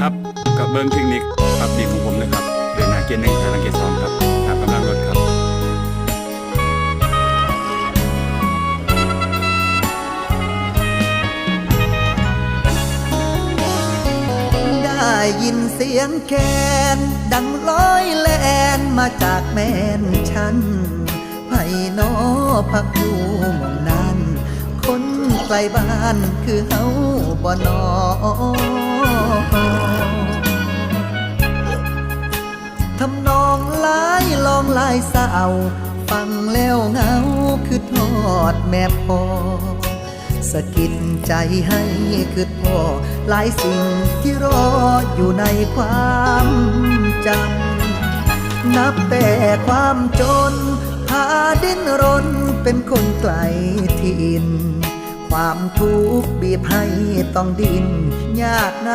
ครับกับเบิ้งเทคนิคปรับดีของผมนะครับเดินหน้าเกียร์หนึ่งถอยหลังเกียร์สองครับตามกำลังรถครับได้ยินเสียงแคนดังลอยแลนมาจากแม่นฉันไผ่นอพักอยู่มองนั้น คนไกลบ้านคือเฮาบ่นอ ทำนองลายลองลายสาวฟังแล้วเหงาคือทอดแม่พอสะกิดใจให้คือพ่อหลายสิ่งที่รออยู่ในความจำนับแต่ความจนพาดิ้นรนเป็นคนไกลถิ่นความทุกข์บีบให้ต้องดิ้นยากนะ